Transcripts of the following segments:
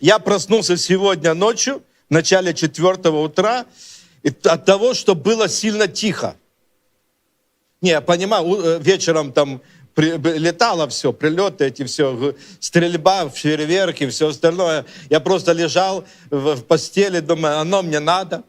Я проснулся сегодня ночью, в начале четвертого утра, от того, что было сильно тихо. Не, я понимаю, э, вечером там при- летало все, прилеты эти все, стрельба, фейерверки, все остальное. Я просто лежал в, в постели, думаю, оно мне надо.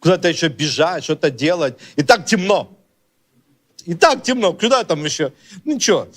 Куда-то еще бежать, что-то делать. И так темно. И так темно. Куда там еще? Ничего.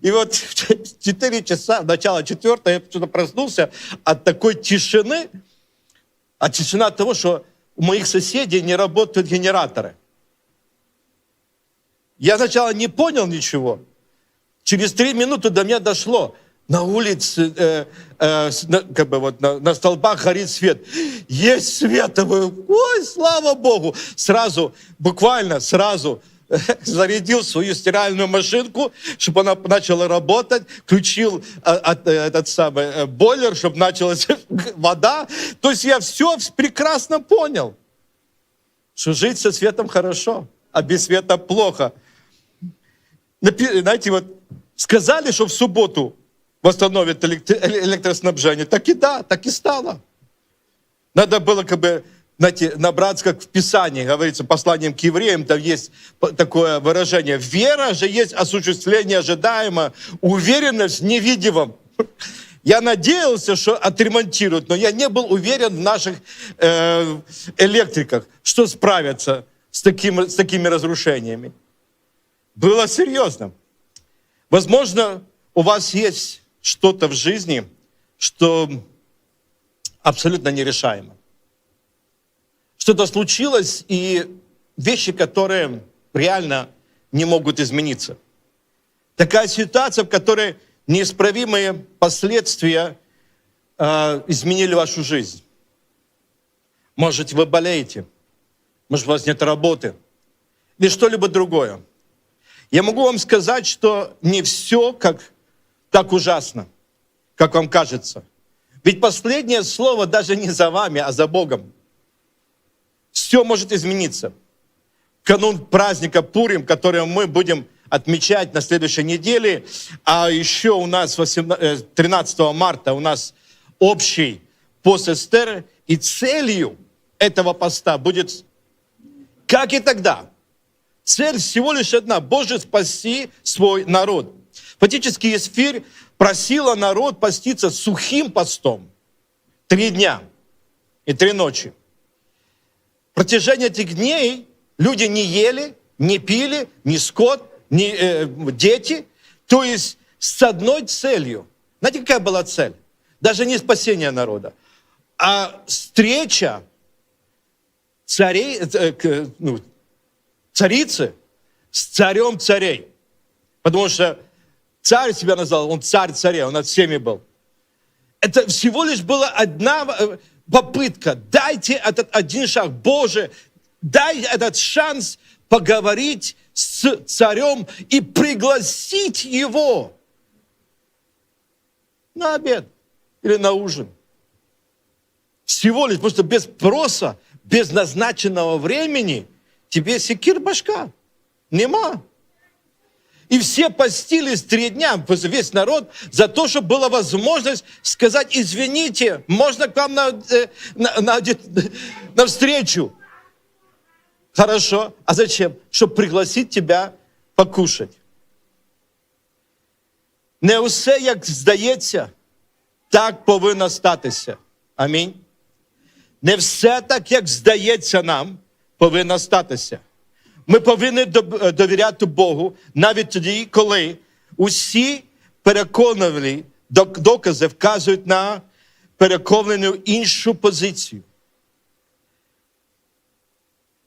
И вот в 4 часа, начало четвертого, я что-то проснулся от такой тишины, а тишина от того, что у моих соседей не работают генераторы. Я сначала не понял ничего. Через три минуты до меня дошло. На улице, э, э, на, как бы вот на, на столбах горит свет. Есть свет. Я говорю, Ой, слава Богу. Сразу, буквально сразу зарядил свою стиральную машинку, чтобы она начала работать, включил э, от- э, этот самый э, бойлер, чтобы началась вода. То есть я все прекрасно понял, что жить со светом хорошо, а без света плохо. Знаете, вот сказали, что в субботу восстановят эле- электроснабжение. Так и да, так и стало. Надо было как бы, знаете, набраться, как в Писании, говорится, посланием к евреям, там есть такое выражение. Вера же есть осуществление ожидаемого, уверенность невидимом. Я надеялся, что отремонтируют, но я не был уверен в наших э, электриках, что справятся с, таким, с такими разрушениями. Было серьезно. Возможно, у вас есть что-то в жизни, что абсолютно нерешаемо. Что-то случилось, и вещи, которые реально не могут измениться. Такая ситуация, в которой неисправимые последствия э, изменили вашу жизнь. Может, вы болеете, может, у вас нет работы, или что-либо другое. Я могу вам сказать, что не все как, так ужасно, как вам кажется. Ведь последнее слово даже не за вами, а за Богом. Все может измениться. Канун праздника Пурим, который мы будем отмечать на следующей неделе, а еще у нас 18 э, 13 марта у нас общий пост Эстер, и целью этого поста будет, как и тогда, Цель всего лишь одна – Боже, спаси свой народ. Фактически Есфирь просила народ поститься сухим постом. Три дня и три ночи. Протяжении этих дней люди не ели, не пили, ни скот, ни э, дети. То есть с одной целью. Знаете, какая была цель? Даже не спасение народа, а встреча царей, э, к- ну, царицы с царем царей. Потому что царь себя назвал, он царь царей, он над всеми был. Это всего лишь была одна э, попытка. Дайте этот один шаг. Боже, дай этот шанс поговорить с царем и пригласить его на обед или на ужин. Всего лишь, что без спроса, без назначенного времени тебе секир башка. Нема. И все постились три дня, просто весь народ, за то, чтобы была возможность сказать, извините, можно к вам на, э, на, на, на встречу? Хорошо. А зачем? Чтобы пригласить тебя покушать. Не усе, як здається, так повинно статися. Амінь. Не все так, як здається нам, повинно статися. Ми повинні довіряти Богу навіть тоді, коли усі переконані докази вказують на переконану іншу позицію.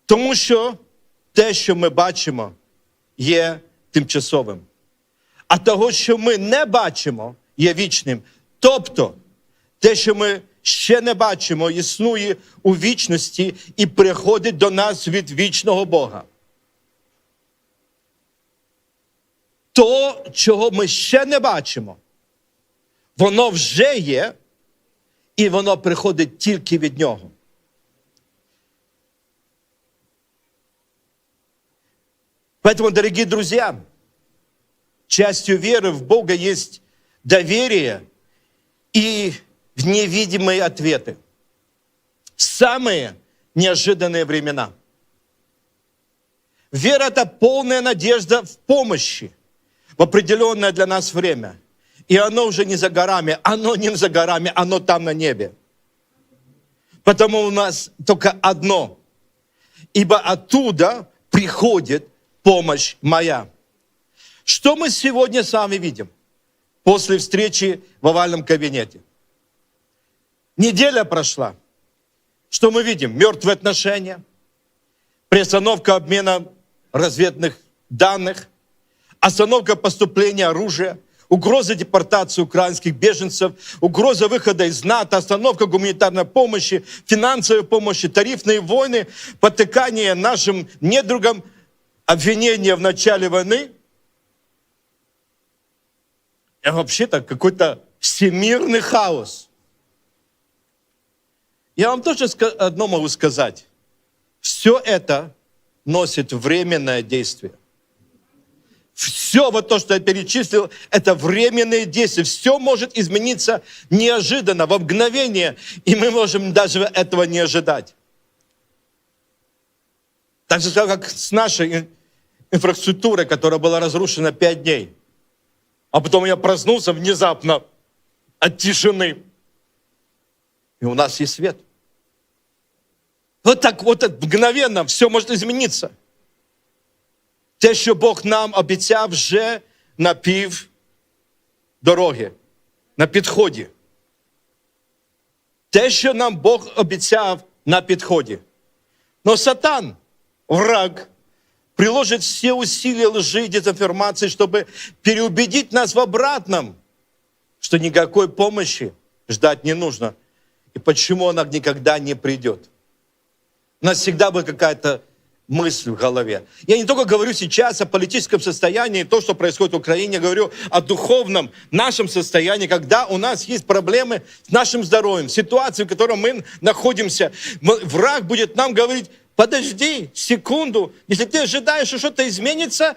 Тому що те, що ми бачимо, є тимчасовим. А того, що ми не бачимо, є вічним. Тобто, те, що ми ще не бачимо, існує у вічності і приходить до нас від вічного Бога. То, чого ми ще не бачимо, воно вже є, і воно приходить тільки від нього. Поэтому, дорогие друзья, частью веры в Бога есть доверие и в невидимые ответы. в Самые неожиданные времена. Вера – это полная надежда в помощи в определенное для нас время. И оно уже не за горами, оно не за горами, оно там на небе. Потому у нас только одно. Ибо оттуда приходит помощь моя. Что мы сегодня с вами видим после встречи в овальном кабинете? Неделя прошла. Что мы видим? Мертвые отношения, приостановка обмена разведных данных, остановка поступления оружия, угроза депортации украинских беженцев, угроза выхода из НАТО, остановка гуманитарной помощи, финансовой помощи, тарифные войны, потыкание нашим недругам, обвинения в начале войны. И вообще-то какой-то всемирный хаос. Я вам тоже одно могу сказать. Все это носит временное действие. Все вот то, что я перечислил, это временные действия. Все может измениться неожиданно, во мгновение, и мы можем даже этого не ожидать. Так же, как с нашей инфраструктурой, которая была разрушена пять дней. А потом я проснулся внезапно от тишины. И у нас есть свет. Вот так вот мгновенно все может измениться Те, що Бог нам обіцяв вже на пів дороги, на підході. Те, що нам Бог обіцяв на підході. Но Сатан, враг, приложит все усилия лжи и дезинформации, чтобы переубедить нас в обратном, что никакой помощи ждать не нужно. И почему она никогда не придет. У нас всегда будет какая-то мысль в голове. Я не только говорю сейчас о политическом состоянии, то, что происходит в Украине, я говорю о духовном нашем состоянии, когда у нас есть проблемы с нашим здоровьем, ситуации, в которой мы находимся. Враг будет нам говорить, подожди секунду, если ты ожидаешь, что что-то изменится,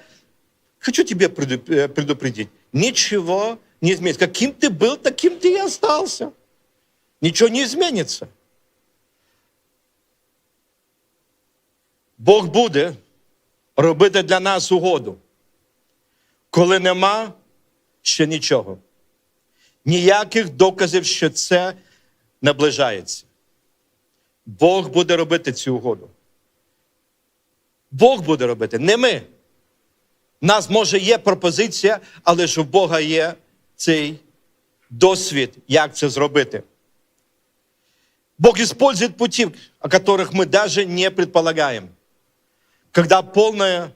хочу тебе э, предупредить, ничего не изменится. Каким ты был, таким ты и остался. Ничего не изменится. Бог буде робити для нас угоду, коли нема ще нічого. Ніяких доказів, що це наближається. Бог буде робити цю угоду. Бог буде робити, не ми. У нас, може, є пропозиція, але ж у Бога є цей досвід, як це зробити. Бог использует пути, о которых мы даже не предполагаем когда полная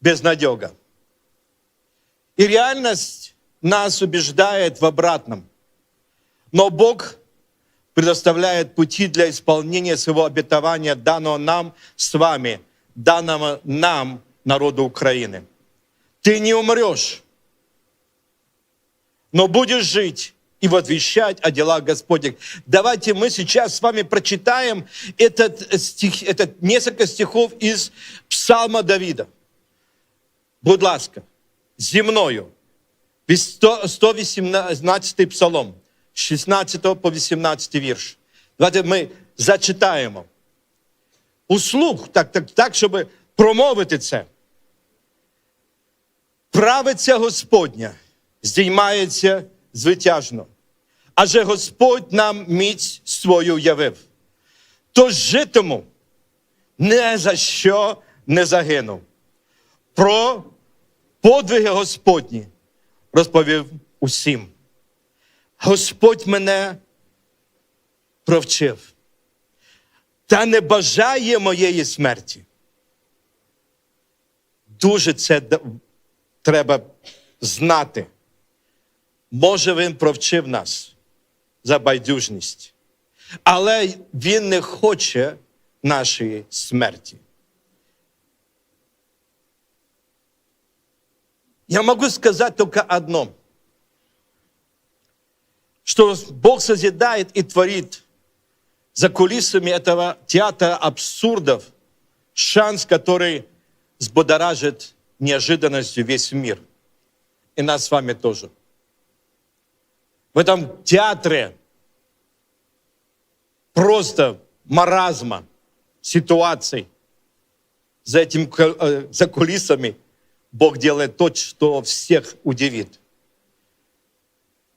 безнадега. И реальность нас убеждает в обратном. Но Бог предоставляет пути для исполнения своего обетования, данного нам с вами, данного нам, народу Украины. Ты не умрешь, но будешь жить и возвещать о делах Господних. Давайте мы сейчас с вами прочитаем этот стих, этот несколько стихов из Псалма Давида. Будь ласка, зі мною. 118 псалом, 16 по 18 вірш. Давайте ми зачитаємо. Услух, так, так, так, щоб промовити це. Правиця Господня здіймається звитяжно. Адже Господь нам міць свою явив. Тож житиму, не за що не загинув. Про подвиги Господні розповів усім. Господь мене провчив та не бажає моєї смерті. Дуже це треба знати. Може, він провчив нас за байдужність, але він не хоче нашої смерті. Я могу сказать только одно, что Бог созидает и творит за кулисами этого театра абсурдов шанс, который взбудоражит неожиданностью весь мир. И нас с вами тоже. в этом театре просто маразма ситуаций. За этим, ку- э, за кулисами Бог делает то, что всех удивит.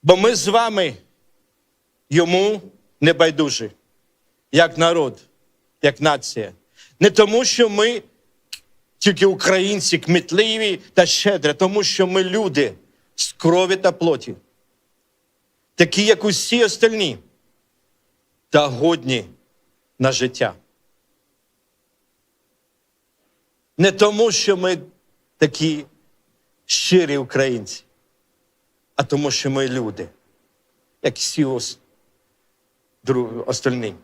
Бо ми з вами йому не байдужі, як народ, як нація. Не тому, що ми тільки українці кмітливі та щедрі, а тому що ми люди з крові та плоті, такі, як усі остальні, та годні на життя. Не тому, що ми такі щирі українці, а тому, що ми люди, як всі ос- остальні.